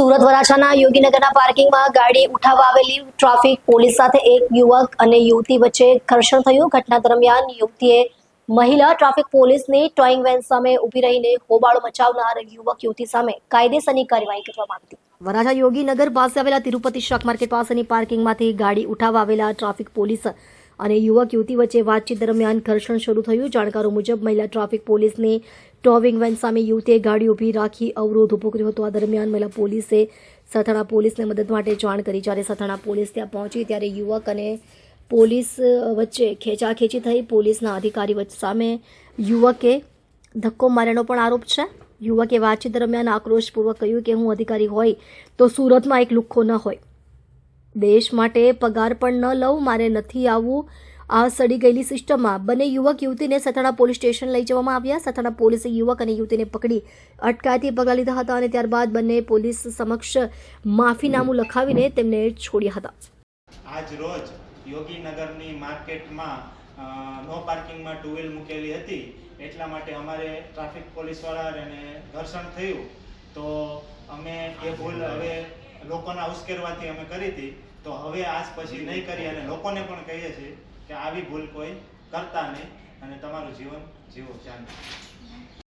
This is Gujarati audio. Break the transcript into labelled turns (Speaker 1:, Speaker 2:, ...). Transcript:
Speaker 1: સુરત વરાછાના યોગીનગરના પાર્કિંગમાં ગાડી ઉઠાવવા આવેલી ટ્રાફિક પોલીસ સાથે એક યુવક અને યુવતી વચ્ચે ઘર્ષણ થયું. ઘટના દરમિયાન યુવતીએ મહિલા ટ્રાફિક પોલીસની ટોઈંગ વેન સામે ઊભી રહીને હોબાળો મચાવનાર યુવક યુવતી સામે કાયદેસરની કાર્યવાહી કરવામાં આવી વરાછા યોગીનગર પાસે આવેલા તિરુપતિ શાક માર્કેટ પાસેની પાર્કિંગમાંથી ગાડી ઉઠાવવા આવેલા ટ્રાફિક પોલીસ અને યુવક યુવતી વચ્ચે વાતચીત દરમિયાન ઘર્ષણ શરૂ થયું. જાણકારો મુજબ, મહિલા ટ્રાફિક પોલીસની ટોવિંગ વેન સામે યુવતીએ ગાડી ઊભી રાખી અવરોધ ઊભો કર્યો હતો. આ દરમિયાન મહિલા પોલીસે સથાણા પોલીસને મદદ માટે જાણ કરી. જ્યારે સથાણા પોલીસ ત્યાં પહોંચી, ત્યારે યુવક અને પોલીસ વચ્ચે ખેંચાખેંચી થઈ. પોલીસના અધિકારી વચ્ચે સામે યુવકે ધક્કો માર્યાનો પણ આરોપ છે. યુવકે વાતચીત દરમિયાન આક્રોશપૂર્વક કહ્યું કે, હું અધિકારી હોય તો સુરતમાં એક લુખ્ખો ન હોય. દેશ માટે પગાર પણ ન લઉં, મારે નથી આવવું. આ સડી ગયેલી સિસ્ટમમાં બંને યુવક યુવતીને સથાણા પોલીસ સ્ટેશન લઈ જવામાં આવ્યા. સથાણા પોલીસે યુવક અને યુવતીને પકડી અટકાયતી પગલાં લીધા હતા અને ત્યારબાદ બંને પોલીસ સમક્ષ માફીનામું લખાવીને તેમને છોડ્યા હતા.
Speaker 2: આજ રોજ યોગીનગરની માર્કેટમાં નો પાર્કિંગમાં ટુ વ્હીલ મૂકેલી હતી. એટલા માટે અમારે ટ્રાફિક પોલીસવાળા અને ઘર્ષણ થયું. તો અમે એ ભૂલ હવે લોકોના ઉશ્કેરવાથી અમે કરી હતી. તો હવે આજ પછી નહીં કરી અને લોકોને પણ કહીએ છીએ કે આવી ભૂલ કોઈ કરતા નહીં અને તમારું જીવન જીવો ચાલો